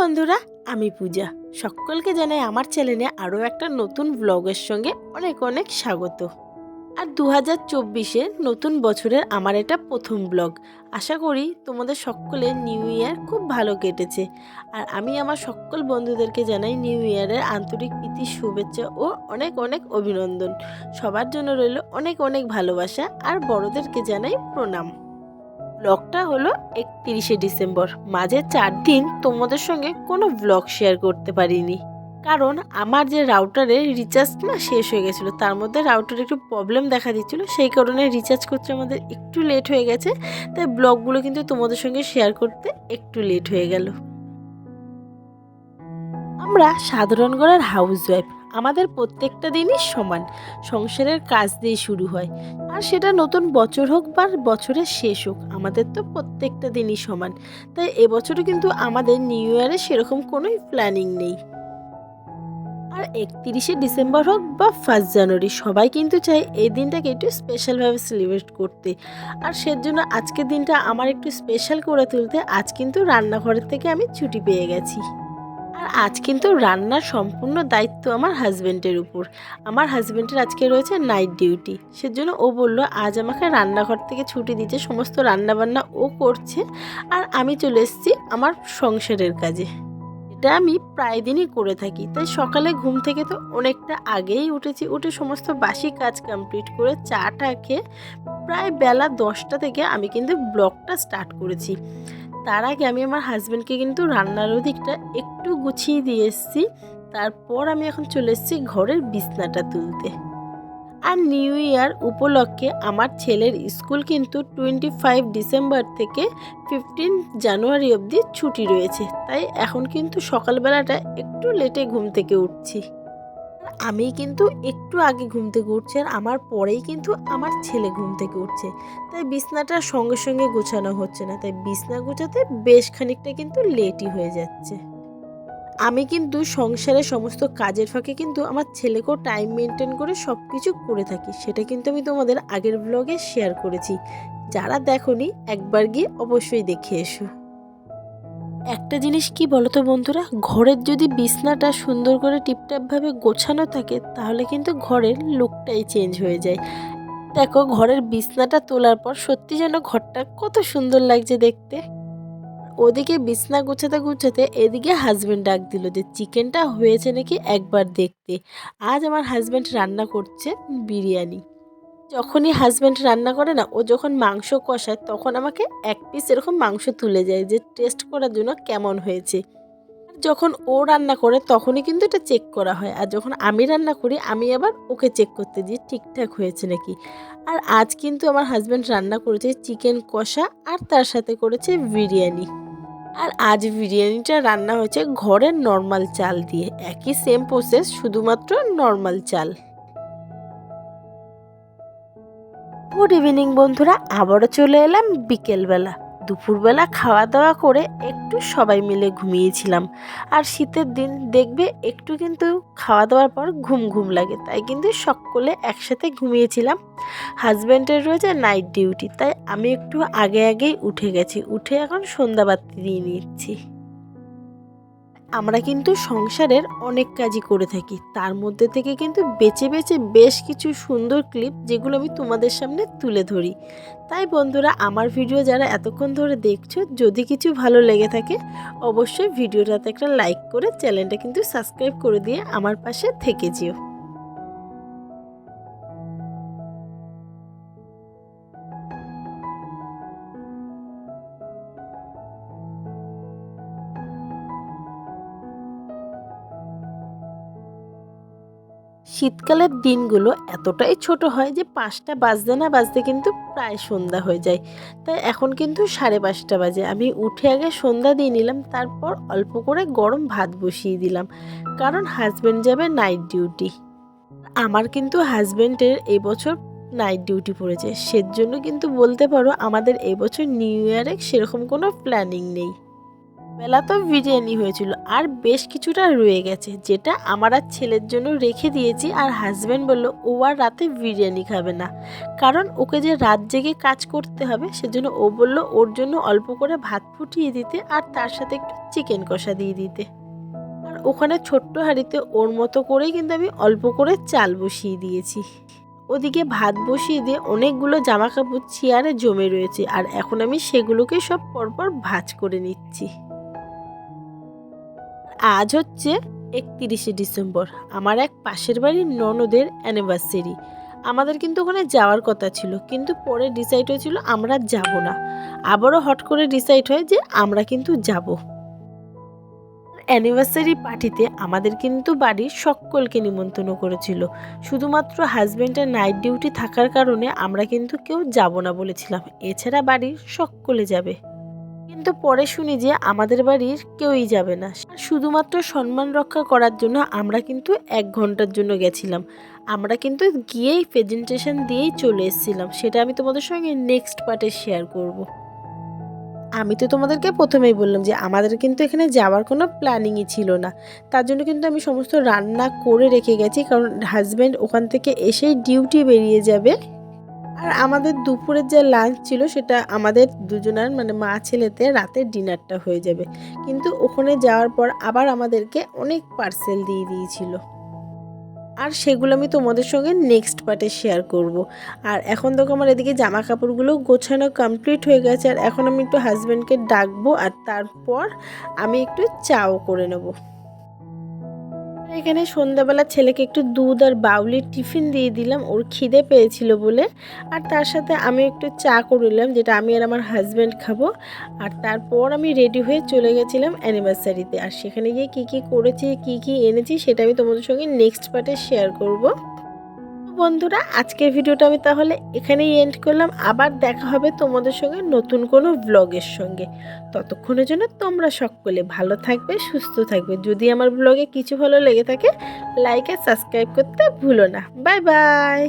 বন্ধুরা, আমি পূজা। সকলকে জানাই আমার চ্যানেলে আরও একটা নতুন ব্লগের সঙ্গে অনেক অনেক স্বাগত। আর দু হাজার নতুন বছরের আমার এটা প্রথম ব্লগ আশা করি তোমাদের সকলের নিউ ইয়ার খুব ভালো কেটেছে। আর আমি আমার সকল বন্ধুদেরকে জানাই নিউ ইয়ারের আন্তরিক প্রীতি, শুভেচ্ছা ও অনেক অনেক অভিনন্দন। সবার জন্য রইল অনেক অনেক ভালোবাসা আর বড়দেরকে জানাই প্রণাম। ব্লগটা হলো একত্রিশে ডিসেম্বর। মাঝে চার দিন তোমাদের সঙ্গে কোনো ব্লগ শেয়ার করতে পারিনি। কারণ আমার যে রাউটারের রিচার্জ না শেষ হয়ে গেছিল, তার মধ্যে রাউটারে একটু প্রবলেম দেখা দিচ্ছিল, সেই কারণে রিচার্জ করতে আমাদের একটু লেট হয়ে গেছে, তাই ব্লগগুলো কিন্তু তোমাদের সঙ্গে শেয়ার করতে একটু লেট হয়ে গেল। আমরা সাধারণ গড়ের হাউস ওয়াইফ আমাদের প্রত্যেকটা দিনই সমান। সংসারের কাজ দিয়ে শুরু হয়। আর সেটা নতুন বছর হোক বা বছরের শেষ হোক, আমাদের তো প্রত্যেকটা দিনই সমান। তাই এবছরও কিন্তু আমাদের নিউ ইয়ারে সেরকম কোনোই প্ল্যানিং নেই। আর একত্রিশে ডিসেম্বর হোক বা ফার্স্ট জানুয়ারি, সবাই কিন্তু চায় এই দিনটাকে একটু স্পেশালভাবে সেলিব্রেট করতে। আর সেজন্য আজকের দিনটা আমার একটু স্পেশাল করে তুলতে আজ কিন্তু রান্নাঘরের থেকে আমি ছুটি পেয়ে গেছি। আর আজ কিন্তু রান্নার সম্পূর্ণ দায়িত্ব আমার হাজব্যান্ডের উপর। আমার হাজব্যান্ডের আজকে রয়েছে নাইট ডিউটি সেজন্য ও বলল, আজ আমাকে রান্নাঘর থেকে ছুটি দিচ্ছে সমস্ত রান্নাবান্না ও করছে আর আমি চলে এসেছি আমার সংসারের কাজে। এটা আমি প্রায় দিনই করে থাকি। তাই সকালে ঘুম থেকে তো অনেকটা আগেই উঠেছি। উঠে সমস্ত বাসি কাজ কমপ্লিট করে চাটা খেয়ে প্রায় বেলা দশটা থেকে আমি কিন্তু ব্লগটা স্টার্ট করেছি। তার আগে আমি আমার হাজব্যান্ডকে কিন্তু রান্নার ওদিকটা একটু গুছিয়ে দিয়ে এসেছি। তারপর আমি এখন চলে এসেছি ঘরের বিছনাটা তুলতে। আর নিউ ইয়ার উপলক্ষে আমার ছেলের স্কুল কিন্তু টোয়েন্টি ফাইভ ডিসেম্বর থেকে ফিফটিন জানুয়ারি অবধি ছুটি রয়েছে। তাই এখন কিন্তু সকালবেলাটা একটু লেটে ঘুম থেকে উঠছি। আমি কিন্তু একটু আগে ঘুম থেকে উঠছি আর আমার পরেই কিন্তু আমার ছেলে ঘুম থেকে উঠছে। তাই বিছনাটা সঙ্গে সঙ্গে গোছানো হচ্ছে না। তাই বিছনা গোছাতে বেশ খানিকটা কিন্তু লেটই হয়ে যাচ্ছে। আমি কিন্তু সংসারের সমস্ত কাজের ফাঁকে কিন্তু আমার ছেলেকেও টাইম মেনটেন করে সব কিছু করে থাকি। সেটা কিন্তু আমি তোমাদের আগের ব্লগে শেয়ার করেছি। যারা দেখনি, একবার গিয়ে অবশ্যই দেখে এসো। একটা জিনিস কি বলতো বন্ধুরা? ঘরের যদি বিছনাটা সুন্দর করে টিপটাপভাবে গোছানো থাকে, তাহলে কিন্তু ঘরের লুকটাই চেঞ্জ হয়ে যায়। দেখো, ঘরের বিছনাটা তোলার পর সত্যি যেন ঘরটা কত সুন্দর লাগছে দেখতে। ওদিকে বিছনা গুছাতে গুছাতে এদিকে হাজব্যান্ড ডাক দিল যে চিকেনটা হয়েছে নাকি একবার দেখতে? আজ আমার হাজব্যান্ড রান্না করছে বিরিয়ানি। যখনই হাজব্যান্ড রান্না করে না, ও যখন মাংস কষায়, তখন আমাকে এক পিস এরকম মাংস তুলে যায় যে টেস্ট করার জন্য কেমন হয়েছে? যখন ও রান্না করে, তখনই কিন্তু এটা চেক করা হয়। আর যখন আমি রান্না করি, আমি আবার ওকে চেক করতে দিই, ঠিকঠাক হয়েছে নাকি? আর আজ কিন্তু আমার হাজব্যান্ড রান্না করেছে চিকেন কষা আর তার সাথে করেছে বিরিয়ানি। আর আজ বিরিয়ানিটা রান্না হয়েছে ঘরের নর্মাল চাল দিয়ে। একই সেম প্রসেস শুধুমাত্র নর্মাল চাল। গুড ইভিনিং বন্ধুরা, আবারও চলে এলাম বিকেলবেলা। দুপুরবেলা খাওয়া দাওয়া করে একটু সবাই মিলে ঘুমিয়েছিলাম। আর শীতের দিন, দেখবে একটু কিন্তু খাওয়া দাওয়ার পর ঘুম ঘুম লাগে, তাই কিন্তু সকলে একসাথে ঘুমিয়েছিলাম। হাজব্যান্ডের রয়েছে নাইট ডিউটি, তাই আমি একটু আগে আগেই উঠে গেছি, উঠে এখন সন্ধ্যাবাতি দিয়ে নিচ্ছি। আমরা কিন্তু সংসারের অনেক কাজই করে থাকি। তার মধ্যে থেকে কিন্তু বেছে বেছে বেশ কিছু সুন্দর ক্লিপ যেগুলো আমি তোমাদের সামনে তুলে ধরি। তাই বন্ধুরা, আমার ভিডিও যারা এতক্ষণ ধরে দেখছ, যদি কিছু ভালো লেগে থাকে, অবশ্যই ভিডিওটাতে একটা লাইক করে চ্যানেলটা কিন্তু সাবস্ক্রাইব করে দিয়ে আমার পাশে থেকে যেও। শীতকালের দিনগুলো এতটাই ছোট হয় যে পাঁচটা বাজতে না বাজতে কিন্তু প্রায় সন্ধ্যা হয়ে যায়। তাই এখন কিন্তু সাড়ে পাঁচটা বাজে। আমি উঠে আগে সন্ধ্যা দিয়ে নিলাম, তারপর অল্প করে গরম ভাত বসিয়ে দিলাম, কারণ হাজব্যান্ড যাবে নাইট ডিউটি আমার কিন্তু হাজব্যান্ডের এবছর নাইট ডিউটি পড়েছে। সেজন্য কিন্তু বলতে পারো আমাদের এবছর নিউ ইয়ারে সেরকম কোনো প্ল্যানিং নেই। বেলা তো বিরিয়ানি হয়েছিল আর বেশ কিছুটা রয়ে গেছে, যেটা আমার আর ছেলের জন্য রেখে দিয়েছি আর হাজব্যান্ড বলল, ও আর রাতে বিরিয়ানি খাবে না। কারণ ওকে যে রাত জেগে কাজ করতে হবে, সেজন্য ও বলল, ওর জন্য অল্প করে ভাত ফুটিয়ে দিতে আর তার সাথে একটু চিকেন কষা দিয়ে দিতে। আর ওখানে ছোট্ট হাঁড়িতে ওর মতো করেই কিন্তু আমি অল্প করে চাল বসিয়ে দিয়েছি। ওদিকে ভাত বসিয়ে দিয়ে অনেকগুলো জামা কাপড় চেয়ারে জমে রয়েছে, আর এখন আমি সেগুলোকে সব পরপর ভাজ করে নিচ্ছি। আজ হচ্ছে একত্রিশে ডিসেম্বর, আমার এক পাশের বাড়ির ননদের অ্যানিভার্সারি। আমাদের কিন্তু ওখানে যাওয়ার কথা ছিল, কিন্তু পরে ডিসাইড হয়েছিল আমরা যাব না। আবারও হট করে ডিসাইড হয় যে আমরা কিন্তু যাব। অ্যানিভার্সারি পার্টিতে আমাদের কিন্তু বাড়ির সকলকে নিমন্ত্রণ করেছিল। শুধুমাত্র হাজব্যান্ডের নাইট ডিউটি থাকার কারণে আমরা কিন্তু কেউ যাব না বলেছিলাম। এছাড়া বাড়ির সকলে যাবে। কিন্তু পরে শুনি যে আমাদের বাড়ির কেউই যাবে না। শুধুমাত্র সম্মান রক্ষা করার জন্য আমরা কিন্তু এক ঘণ্টার জন্য গেছিলাম। আমরা কিন্তু গিয়েই প্রেজেন্টেশন দিয়েই চলে এসেছিলাম। সেটা আমি তোমাদের সঙ্গে নেক্সট পার্টে শেয়ার করব। আমি তো তোমাদেরকে প্রথমেই বললাম যে আমাদের কিন্তু এখানে যাওয়ার কোনো প্ল্যানিংই ছিল না। তার জন্য কিন্তু আমি সমস্ত রান্না করে রেখে গেছি। কারণ হাজব্যান্ড ওখান থেকে এসেই ডিউটি বেরিয়ে যাবে। আর আমাদের দুপুরের যে লাঞ্চ ছিল সেটা আমাদের দুজনের মানে মা ছেলেতে রাতের ডিনারটা হয়ে যাবে। কিন্তু ওখানে যাওয়ার পর আবার আমাদেরকে অনেক পার্সেল দিয়ে দিয়েছিল। আর সেগুলো আমি তোমাদের সঙ্গে নেক্সট পার্টে শেয়ার করব। আর এখন দেখো আমার এদিকে জামা কাপড়গুলো গোছানো কমপ্লিট হয়ে গেছে। আর এখন আমি একটু হাজব্যান্ডকে ডাকবো আর তারপর আমি একটু চাও করে নেব। এখানে সন্ধ্যাবেলা ছেলেকে একটু দুধ আর বাউলির টিফিন দিয়ে দিলাম। ওর খিদে পেয়েছিল বলে। আর তার সাথে আমি একটু চা করলাম, যেটা আমি আর আমার হাজব্যান্ড খাব। আর তারপর আমি রেডি হয়ে চলে গেছিলাম অ্যানিভার্সারিতে আর সেখানে গিয়ে কী কী করেছি, কী কী এনেছি, সেটা আমি তোমাদের সঙ্গে নেক্সট পার্টে শেয়ার করব। বন্ধুরা, আজকের ভিডিওটা আমি তাহলে এখানেই এন্ড করলাম। আবার দেখা হবে তোমাদের সঙ্গে নতুন কোনো ব্লগের সঙ্গে। ততক্ষণের জন্য তোমরা সকলে ভালো থাকবে, সুস্থ থাকবে। যদি আমার ব্লগে কিছু ভালো লেগে থাকে লাইক আর সাবস্ক্রাইব করতে ভুলো না। Bye bye